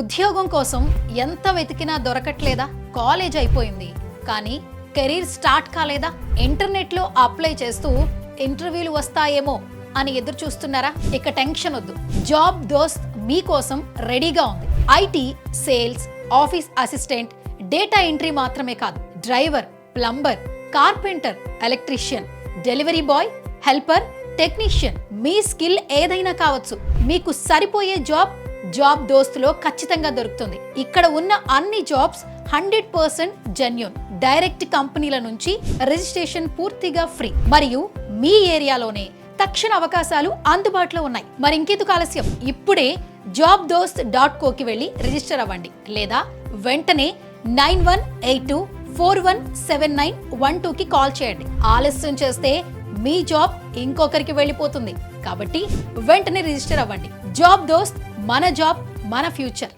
ఉద్యోగం కోసం ఎంత వెతికినా దొరకట్లేదా? కాలేజ్ అయిపోయింది. కానీ కెరీర్ స్టార్ట్ కాలేదా? ఇంటర్నెట్లో అప్లై చేస్తూ ఇంటర్వ్యూలు వస్తాయేమో అని ఎదురు చూస్తున్నారా ఇక టెన్షన్ వద్దు. జాబ్ దోస్త్ మీకోసం రెడీగా ఉంది. IT sales office assistant data entry మాత్రమే కాదు. Driver plumber carpenter electrician delivery boy helper technician మీ స్కిల్ ఏదైనా కావచ్చు. మీకు సరిపోయే జాబ్ జాబ్ దోస్తులో ఖచ్చితంగా దొరుకుతుంది. ఇక్కడ ఉన్న అన్ని jobs hundred percent genuine. Direct కంపెనీల నుంచి రిజిస్ట్రేషన్ పూర్తిగా ఫ్రీ. మరియు మీ ఏరియాలోనే తక్షణ అవకాశాలు అందుబాటులో ఉన్నాయి. మరి ఇంకెందుకు ఆలస్యం? ఇప్పుడే జాబ్ దోస్త్ డాట్ కోకి వెళ్ళి రిజిస్టర్ అవ్వండి. లేదా వెంటనే nine one eight two four one seven nine one టూకి కాల్ చేయండి. ఆలస్యం చేస్తే మీ జాబ్ ఇంకొకరికి వెళ్ళిపోతుంది. కాబట్టి వెంటనే రిజిస్టర్ అవ్వండి. జాబ్ దోస్త్ మన జాబ్ మన ఫ్యూచర్.